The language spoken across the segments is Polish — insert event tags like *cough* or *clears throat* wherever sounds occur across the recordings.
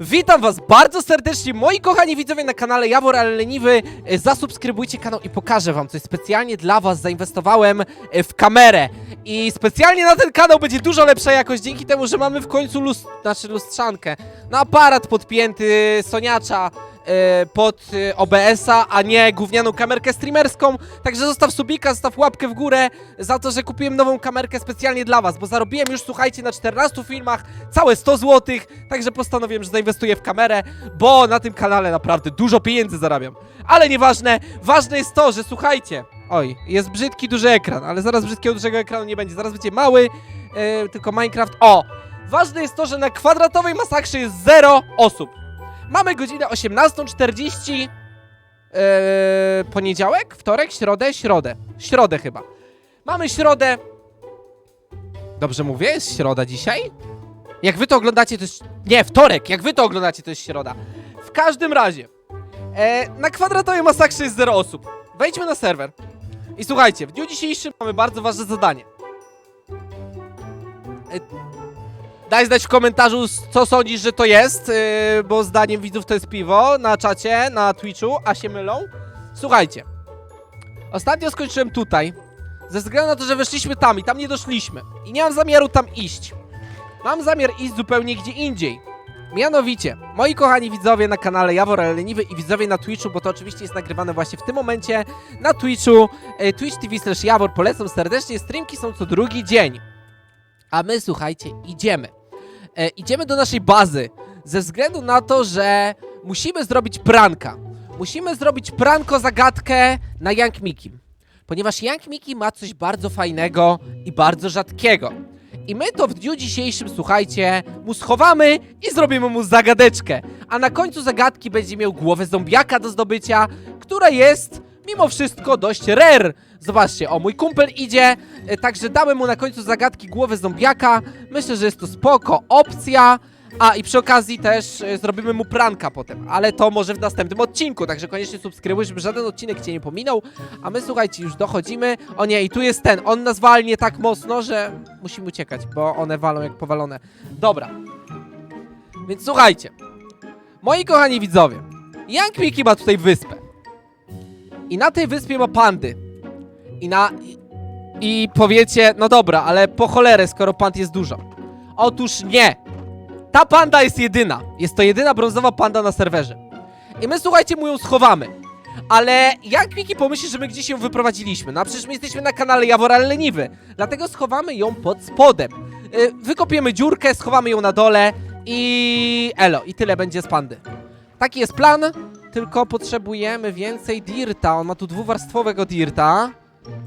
Witam was bardzo serdecznie, moi kochani widzowie na kanale Jawor Ale Leniwy. E, Zasubskrybujcie kanał i pokażę wam coś specjalnie dla was. Zainwestowałem e, w kamerę i specjalnie na ten kanał będzie dużo lepsza jakość dzięki temu, że mamy w końcu lust znaczy lustrzankę. No aparat podpięty, Soniacza pod e, OBS-a, a nie gównianą kamerkę streamerską. Także zostaw subika, zostaw łapkę w górę za to, że kupiłem nową kamerkę specjalnie dla was, bo zarobiłem już, słuchajcie, na 14 filmach całe 100 zł, także postanowiłem, że zainwestuję w kamerę, bo na tym kanale naprawdę dużo pieniędzy zarabiam. Ale nieważne, ważne jest to, że słuchajcie, oj, jest brzydki duży ekran, ale zaraz brzydkiego dużego ekranu nie będzie, zaraz będzie mały, e, tylko Minecraft, o! Ważne jest to, że na kwadratowej masakrze jest 0 osób. Mamy godzinę 18.40, e, poniedziałek, wtorek, środę, środę, środę chyba. Mamy środę, Dobrze mówię? Jest środa dzisiaj? Jak wy to oglądacie, to jest... Nie, wtorek! Jak wy to oglądacie, to jest środa. W każdym razie, e, na kwadratowej masakrze jest 0 osób. Wejdźmy na serwer. I słuchajcie, w dniu dzisiejszym mamy bardzo ważne zadanie. E, daj znać w komentarzu, co sądzisz, że to jest, e, bo zdaniem widzów to jest piwo na czacie, na Twitchu, a się mylą. Słuchajcie, ostatnio skończyłem tutaj, ze względu na to, że weszliśmy tam i tam nie doszliśmy. I nie mam zamiaru tam iść. Mam zamiar iść zupełnie gdzie indziej. Mianowicie, moi kochani widzowie na kanale Jawor Leniwy i widzowie na Twitchu, bo to oczywiście jest nagrywane właśnie w tym momencie na Twitchu, e, Twitch TV slash Jawor, polecam serdecznie, streamki są co drugi dzień. A my, słuchajcie, idziemy. E, idziemy do naszej bazy, ze względu na to, że musimy zrobić pranka. Musimy zrobić pranko zagadkę na Young Mikim ponieważ Young Miki ma coś bardzo fajnego i bardzo rzadkiego. I my to w dniu dzisiejszym, słuchajcie, mu schowamy i zrobimy mu zagadeczkę. A na końcu zagadki będzie miał głowę zombiaka do zdobycia, która jest mimo wszystko dość rare. Zobaczcie, o mój kumpel idzie, e, także dałem mu na końcu zagadki głowę zombiaka. Myślę, że jest to spoko opcja. A i przy okazji też e, zrobimy mu pranka potem, ale to może w następnym odcinku, także koniecznie subskrybuj, żeby żaden odcinek cię nie pominął. A my słuchajcie, już dochodzimy. O nie, i tu jest ten. On nas walnie tak mocno, że musimy uciekać, bo one walą jak powalone. Dobra. Więc słuchajcie. Moi kochani widzowie, Young Mickey ma tutaj wyspę. I na tej wyspie ma pandy. I na... I, powiecie, no dobra, ale po cholerę, skoro pand jest dużo. Otóż nie. Ta panda jest jedyna. Jest to jedyna brązowa panda na serwerze. I my, słuchajcie, mu ją schowamy. Ale jak Miki pomyśli, że my gdzieś ją wyprowadziliśmy? No a przecież my jesteśmy na kanale Jawor Ale Leniwy. Dlatego schowamy ją pod spodem. Yy, wykopiemy dziurkę, schowamy ją na dole i... Elo, i tyle będzie z pandy. Taki jest plan, tylko potrzebujemy więcej dirta. On ma tu dwuwarstwowego dirta.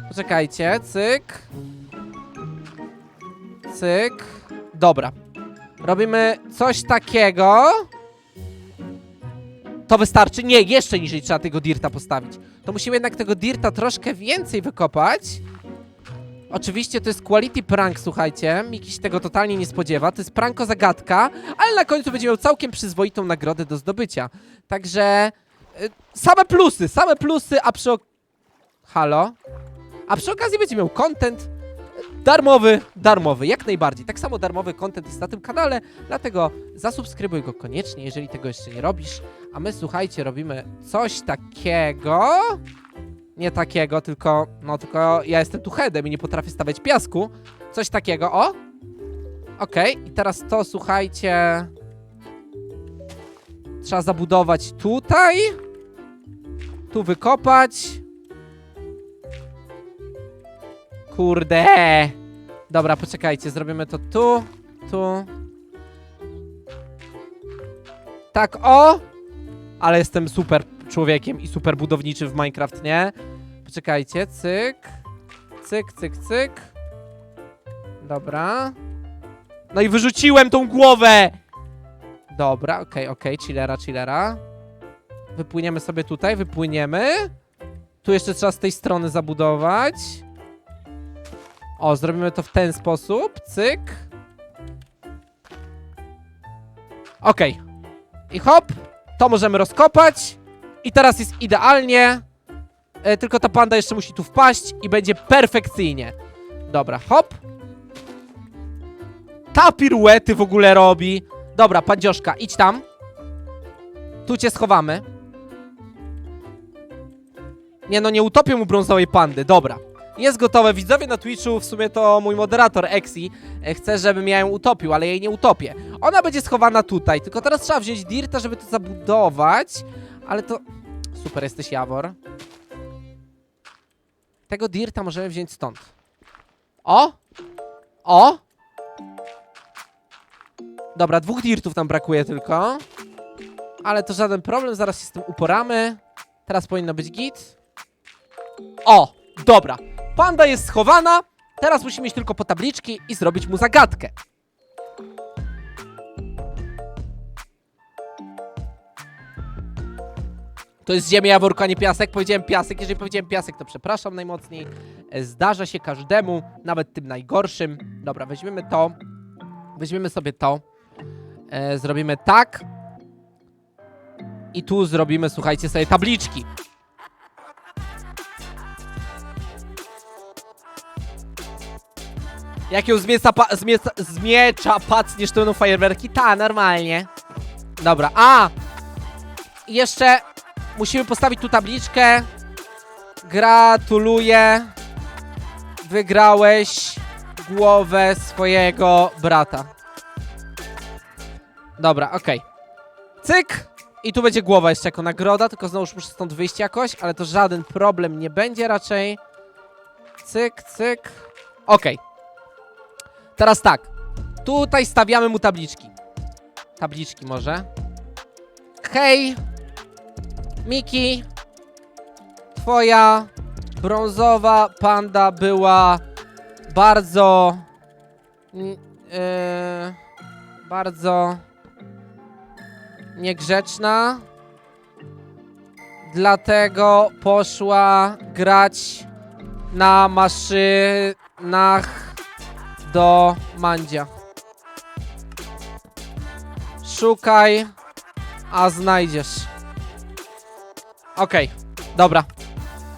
Poczekajcie, cyk. Cyk. Dobra. Robimy coś takiego. To wystarczy? Nie, jeszcze niżej trzeba tego dirta postawić. To musimy jednak tego dirta troszkę więcej wykopać. Oczywiście to jest quality prank, słuchajcie. Miki się tego totalnie nie spodziewa. To jest pranko zagadka, ale na końcu będzie miał całkiem przyzwoitą nagrodę do zdobycia. Także y, same plusy, same plusy, a przy Halo? A przy okazji będzie miał content darmowy, darmowy, jak najbardziej. Tak samo darmowy content jest na tym kanale, dlatego zasubskrybuj go koniecznie, jeżeli tego jeszcze nie robisz. A my, słuchajcie, robimy coś takiego. Nie takiego, tylko, no tylko ja jestem tu headem i nie potrafię stawiać piasku. Coś takiego, o! Okej, i teraz to, słuchajcie... Trzeba zabudować tutaj. Tu wykopać. Kurde. Dobra, poczekajcie, zrobimy to tu, tu. Tak, o! Ale jestem super człowiekiem i super budowniczym w Minecraft, nie? Poczekajcie, cyk. Cyk, cyk, cyk. Dobra. No i wyrzuciłem tą głowę! Dobra, okej, okej, chillera, chillera. Wypłyniemy sobie tutaj, wypłyniemy. Tu jeszcze trzeba z tej strony zabudować. O, zrobimy to w ten sposób. Cyk. Okej. I hop. To możemy rozkopać. I teraz jest idealnie. E, tylko ta panda jeszcze musi tu wpaść i będzie perfekcyjnie. Dobra, hop. Ta piruety w ogóle robi. Dobra, pandzioszka, idź tam. Tu cię schowamy. Nie no, nie utopię mu brązowej pandy, dobra. Jest gotowe, widzowie na Twitchu, w sumie to mój moderator Exi e, chce, żebym ja ją utopił, ale jej nie utopię. Ona będzie schowana tutaj, tylko teraz trzeba wziąć Dirta, żeby to zabudować, ale to... Super, jesteś Jawor. Tego Dirta możemy wziąć stąd. O! O! Dobra, dwóch Dirtów nam brakuje tylko. Ale to żaden problem, zaraz się z tym uporamy. Teraz powinno być git. O! Dobra. Panda jest schowana. Teraz musimy iść tylko po tabliczki i zrobić mu zagadkę. To jest ziemia jaworka, a nie piasek. Powiedziałem piasek. Jeżeli powiedziałem piasek, to przepraszam najmocniej. E, Zdarza się każdemu, nawet tym najgorszym. Dobra, weźmiemy to. Weźmiemy sobie to. E, zrobimy tak. I tu zrobimy, słuchajcie, sobie tabliczki. Jak ją z miecza, pa, z miecza, z miecza pacniesz, to będą fajerwerki? Ta, normalnie. Dobra, a! Jeszcze musimy postawić tu tabliczkę. Gratuluję. Wygrałeś głowę swojego brata. Dobra, okej. Cyk! I tu będzie głowa jeszcze jako nagroda, tylko znowuż muszę stąd wyjść jakoś, ale to żaden problem nie będzie raczej. Cyk, cyk. Okej. Teraz tak. Tutaj stawiamy mu tabliczki. Tabliczki może. Hej! Miki! Twoja brązowa panda była bardzo... Yy, bardzo niegrzeczna. Dlatego poszła grać na maszynach do Mandzia. Szukaj, a znajdziesz. Okej, dobra.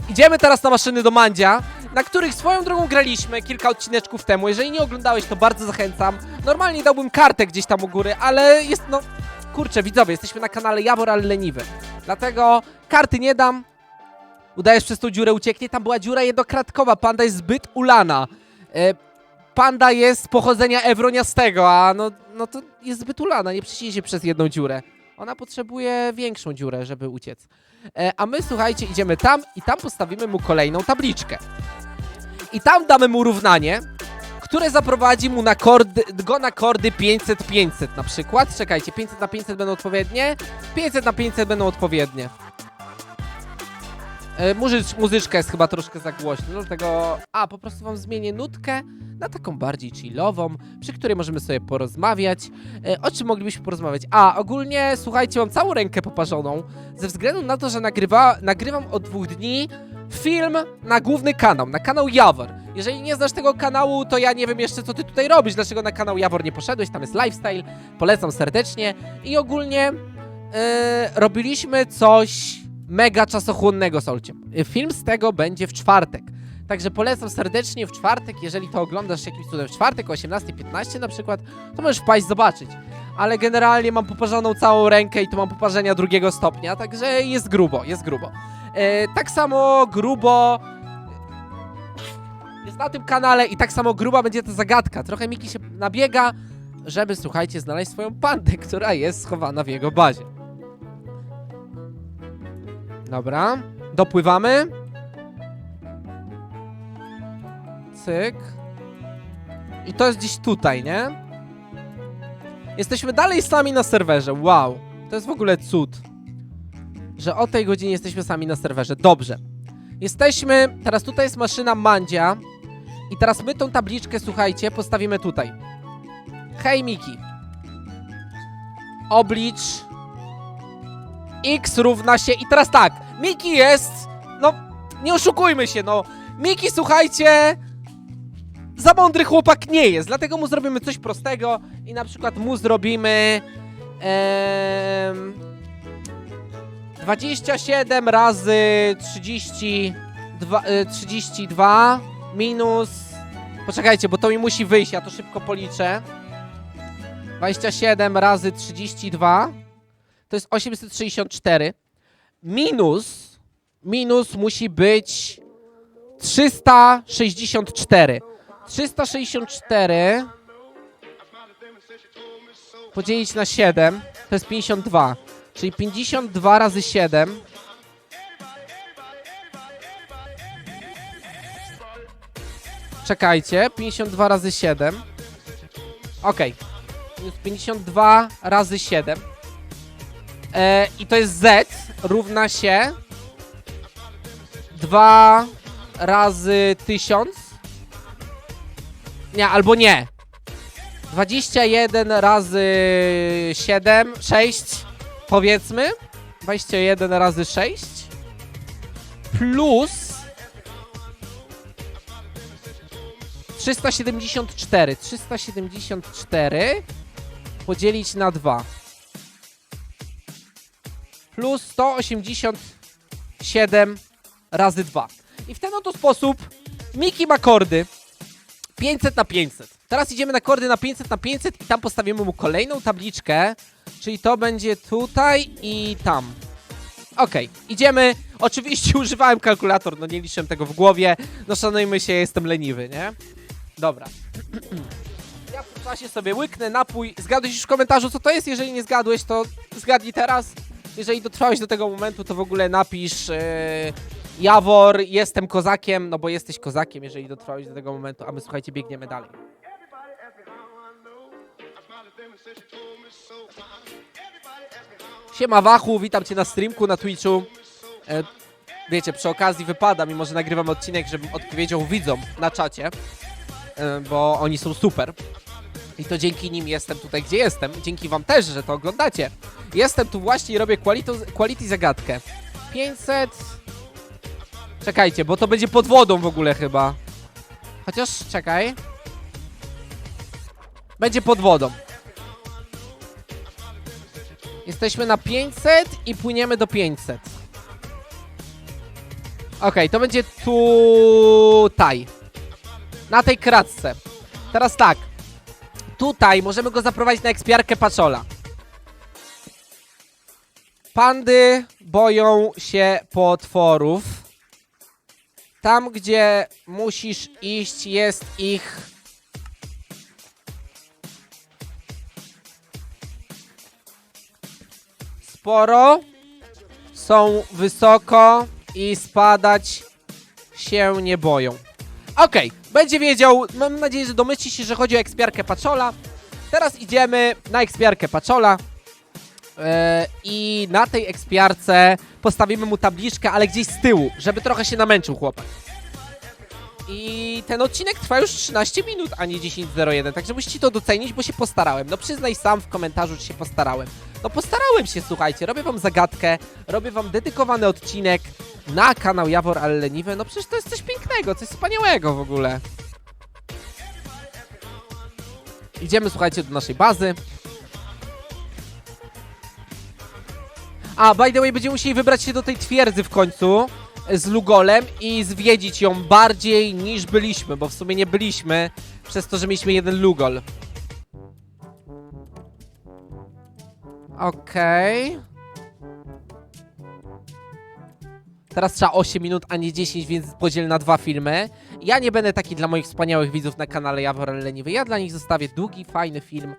Idziemy teraz na maszyny do Mandzia, na których swoją drogą graliśmy kilka odcineczków temu. Jeżeli nie oglądałeś, to bardzo zachęcam. Normalnie dałbym kartę gdzieś tam u góry, ale jest no... Kurczę, widzowie, jesteśmy na kanale Jawor, ale leniwy. Dlatego karty nie dam. Udajesz przez tą dziurę ucieknie. Tam była dziura jednokratkowa. Panda jest zbyt ulana. E, panda jest pochodzenia ewroniastego, a no, no to jest zbyt ulana. Nie przeniesie przez jedną dziurę. Ona potrzebuje większą dziurę, żeby uciec. E, a my, słuchajcie, idziemy tam i tam postawimy mu kolejną tabliczkę. I tam damy mu równanie, które zaprowadzi mu na kordy, go na kordy 500-500 na przykład. Czekajcie, 500 na 500 będą odpowiednie, 500 na 500 będą odpowiednie. E, muzycz, muzyczka jest chyba troszkę za głośna, dlatego... A, po prostu wam zmienię nutkę na taką bardziej chillową, przy której możemy sobie porozmawiać. E, o czym moglibyśmy porozmawiać? A, ogólnie, słuchajcie, mam całą rękę poparzoną, ze względu na to, że nagrywa, nagrywam od dwóch dni film na główny kanał, na kanał Jawor. Jeżeli nie znasz tego kanału, to ja nie wiem jeszcze, co ty tutaj robisz, dlaczego na kanał Jawor nie poszedłeś, tam jest lifestyle, polecam serdecznie. I ogólnie e, robiliśmy coś mega czasochłonnego, Solcie. E, Film z tego będzie w czwartek. Także polecam serdecznie w czwartek, jeżeli to oglądasz jakimś cudem w czwartek o 18.15 na przykład, to możesz wpaść zobaczyć. Ale generalnie mam poparzoną całą rękę i tu mam poparzenia drugiego stopnia, także jest grubo, jest grubo. E, tak samo grubo jest na tym kanale i tak samo gruba będzie ta zagadka. Trochę Miki się nabiega, żeby, słuchajcie, znaleźć swoją pandę, która jest schowana w jego bazie. Dobra, dopływamy. Cyk. I to jest gdzieś tutaj, nie? Jesteśmy dalej sami na serwerze, wow. To jest w ogóle cud. Że o tej godzinie jesteśmy sami na serwerze, dobrze. Jesteśmy, teraz tutaj jest maszyna Mandzia. I teraz my tą tabliczkę, słuchajcie, postawimy tutaj. Hej Miki. Oblicz x równa się i teraz tak, Miki jest, no nie oszukujmy się, no Miki, słuchajcie, za mądry chłopak nie jest, dlatego mu zrobimy coś prostego i na przykład mu zrobimy em, 27 razy 32, y, 32 minus Poczekajcie, bo to mi musi wyjść, ja to szybko policzę. 27 razy 32 to jest 864. Minus, minus musi być 364. 364 podzielić na 7 to jest 52. Czyli 52 razy 7 Czekajcie, 52 razy 7 Okej Minus 52 razy 7 e, I to jest Z równa się 2 razy 1000 Nie, albo nie. 21 razy 7, 6 powiedzmy. 21 razy 6 plus 374 374 podzielić na 2 plus 187 razy 2 i w ten oto sposób Miki ma kordy 500 na 500. Teraz idziemy na kordy na 500 na 500 i tam postawimy mu kolejną tabliczkę, czyli to będzie tutaj i tam. Okej, idziemy. Oczywiście *laughs* używałem kalkulator, no nie liczyłem tego w głowie. No szanujmy się, jestem leniwy, nie? Dobra. *clears throat* Ja w tym czasie sobie łyknę napój. Zgadłeś już w komentarzu, co to jest? Jeżeli nie zgadłeś, to zgadnij teraz. Jeżeli dotrwałeś do tego momentu, to w ogóle napisz yy, Jawor, jestem kozakiem, no bo jesteś kozakiem, jeżeli dotrwałeś do tego momentu, a my słuchajcie, biegniemy dalej. Siema Wachu, witam cię na streamku, na Twitchu. E, wiecie, przy okazji wypada, mimo że nagrywam odcinek, żebym odpowiedział widzom na czacie, e, bo oni są super. I to dzięki nim jestem tutaj, gdzie jestem. Dzięki wam też, że to oglądacie. Jestem tu właśnie i robię quality, quality zagadkę. 500... Czekajcie, bo to będzie pod wodą w ogóle chyba. Chociaż, czekaj. Będzie pod wodą. Jesteśmy na 500 i płyniemy do 500. Okej, to będzie tutaj. Na tej kratce. Teraz tak. Tutaj możemy go zaprowadzić na ekspiarkę Paczola. Pandy boją się potworów. Tam, gdzie musisz iść, jest ich sporo. Są wysoko i spadać się nie boją. Okej, będzie wiedział. Mam nadzieję, że domyśli się, że chodzi o ekspiarkę Paczola. Teraz idziemy na ekspiarkę Paczola. E, I na tej ekspiarce postawimy mu tabliczkę, ale gdzieś z tyłu, żeby trochę się namęczył chłopak. I ten odcinek trwa już 13 minut, a nie 10.01, także musicie to docenić, bo się postarałem. No przyznaj sam w komentarzu, że się postarałem. No postarałem się, słuchajcie, robię wam zagadkę, robię wam dedykowany odcinek na kanał Jawor Ale Leniwy. No przecież to jest coś pięknego, coś wspaniałego w ogóle. Idziemy, słuchajcie, do naszej bazy. A, by the way, będziemy musieli wybrać się do tej twierdzy w końcu e, z Lugolem i zwiedzić ją bardziej niż byliśmy, bo w sumie nie byliśmy przez to, że mieliśmy jeden Lugol. Okej. Teraz trzeba 8 minut, a nie 10, więc podziel na dwa filmy. Ja nie będę taki dla moich wspaniałych widzów na kanale Jawor Ale Leniwy. Ja dla nich zostawię długi, fajny film.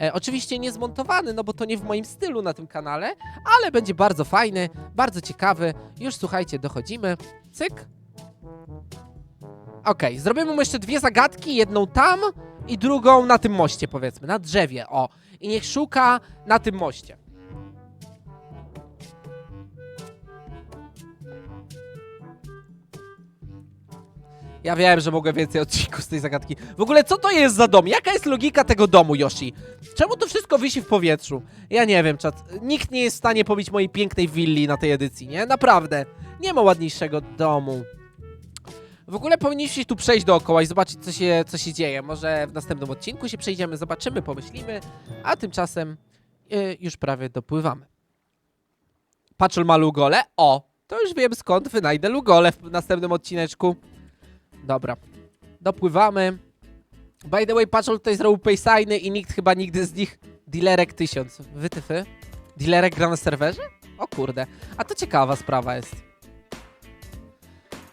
E, oczywiście nie zmontowany, no bo to nie w moim stylu na tym kanale, ale będzie bardzo fajny, bardzo ciekawy. Już słuchajcie, dochodzimy. Cyk. Okej, zrobimy mu jeszcze dwie zagadki, jedną tam i drugą na tym moście, powiedzmy, na drzewie, o. I niech szuka na tym moście. Ja wiem, że mogę więcej odcinków z tej zagadki. W ogóle co to jest za dom? Jaka jest logika tego domu, Yoshi? Czemu to wszystko wisi w powietrzu? Ja nie wiem, czat. Nikt nie jest w stanie pobić mojej pięknej willi na tej edycji, nie? Naprawdę. Nie ma ładniejszego domu. W ogóle powinniśmy tu przejść dookoła i zobaczyć, co się, co się dzieje. Może w następnym odcinku się przejdziemy, zobaczymy, pomyślimy, a tymczasem y, już prawie dopływamy. Patrol ma lugole? O! To już wiem skąd wynajdę lugole w następnym odcineczku. Dobra. Dopływamy. By the way, Patrol tutaj zrobił paysigny i nikt chyba nigdy z nich dealerek 1000. Wytyfy. Dealerek gra na serwerze? O kurde. A to ciekawa sprawa jest.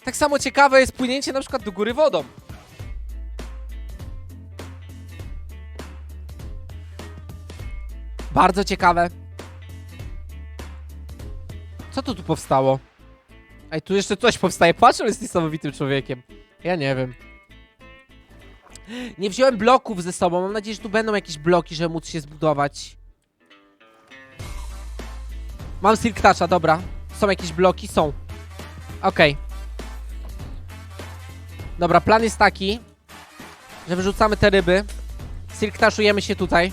Tak samo ciekawe jest płynięcie na przykład do góry wodą. Bardzo ciekawe. Co to tu powstało? Ej, tu jeszcze coś powstaje. Patrz, jest niesamowitym człowiekiem. Ja nie wiem. Nie wziąłem bloków ze sobą. Mam nadzieję, że tu będą jakieś bloki, żeby móc się zbudować. Mam Silk Toucha, dobra. Są jakieś bloki? Są. Okej. Dobra, plan jest taki, że wyrzucamy te ryby. Silk się tutaj.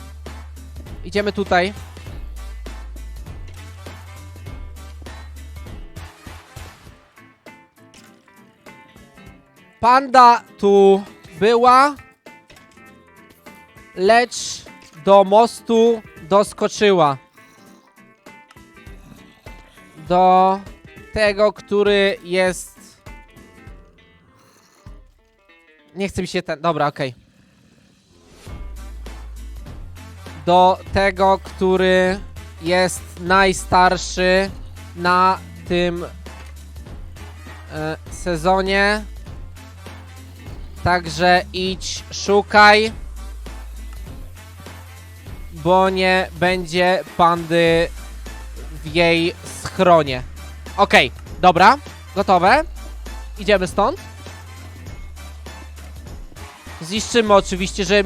Idziemy tutaj. Panda tu była, lecz do mostu doskoczyła. Do tego, który jest. Nie chce mi się ten. Dobra, okej. Do tego, który jest najstarszy na tym e, sezonie. Także idź, szukaj. Bo nie będzie pandy w jej schronie. Okej, dobra, gotowe. Idziemy stąd. Zniszczymy oczywiście, że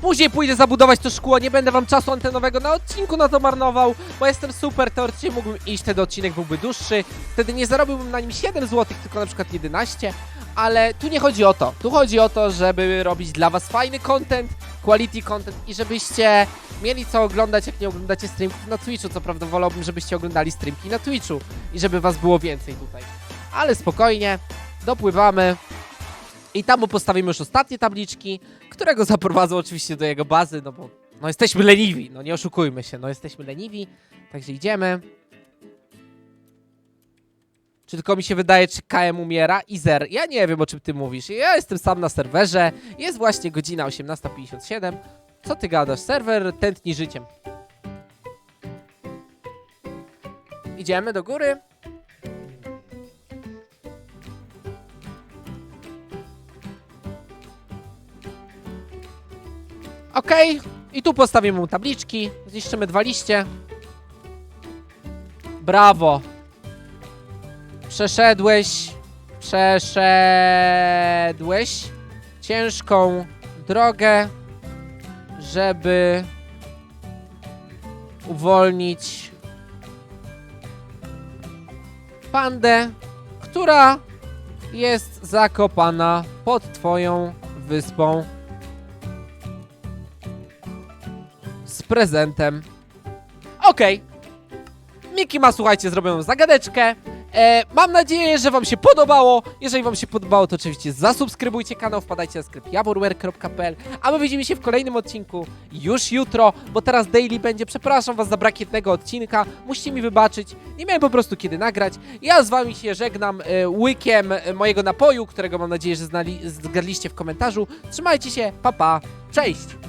Później pójdę zabudować to szkło, nie będę wam czasu antenowego na odcinku na to marnował, bo jestem super, teoretycznie mógłbym iść, wtedy odcinek byłby dłuższy, wtedy nie zarobiłbym na nim 7 zł, tylko na przykład 11, ale tu nie chodzi o to, tu chodzi o to, żeby robić dla was fajny content, quality content i żebyście mieli co oglądać, jak nie oglądacie streamków na Twitchu, co prawda wolałbym, żebyście oglądali streamki na Twitchu i żeby was było więcej tutaj, ale spokojnie, dopływamy. I tam mu postawimy już ostatnie tabliczki, które go zaprowadzą oczywiście do jego bazy, no bo no jesteśmy leniwi, no nie oszukujmy się, no jesteśmy leniwi, także idziemy. Czy tylko mi się wydaje, czy KM umiera? Izer, ja nie wiem o czym ty mówisz. Ja jestem sam na serwerze, jest właśnie godzina 18.57. Co ty gadasz? Serwer tętni życiem. Idziemy do góry. Okej, i tu postawimy mu tabliczki, zniszczymy dwa liście. Brawo. Przeszedłeś, przeszedłeś ciężką drogę, żeby uwolnić pandę, która jest zakopana pod twoją wyspą. z prezentem. Okej. Miki ma, słuchajcie, zrobioną zagadeczkę. E, mam nadzieję, że wam się podobało. Jeżeli wam się podobało, to oczywiście zasubskrybujcie kanał, wpadajcie na sklep jaworware.pl, a my widzimy się w kolejnym odcinku już jutro, bo teraz daily będzie. Przepraszam was za brak jednego odcinka, musicie mi wybaczyć. Nie miałem po prostu kiedy nagrać. Ja z wami się żegnam e, łykiem e, mojego napoju, którego mam nadzieję, że znali, zgadliście w komentarzu. Trzymajcie się, pa pa, cześć!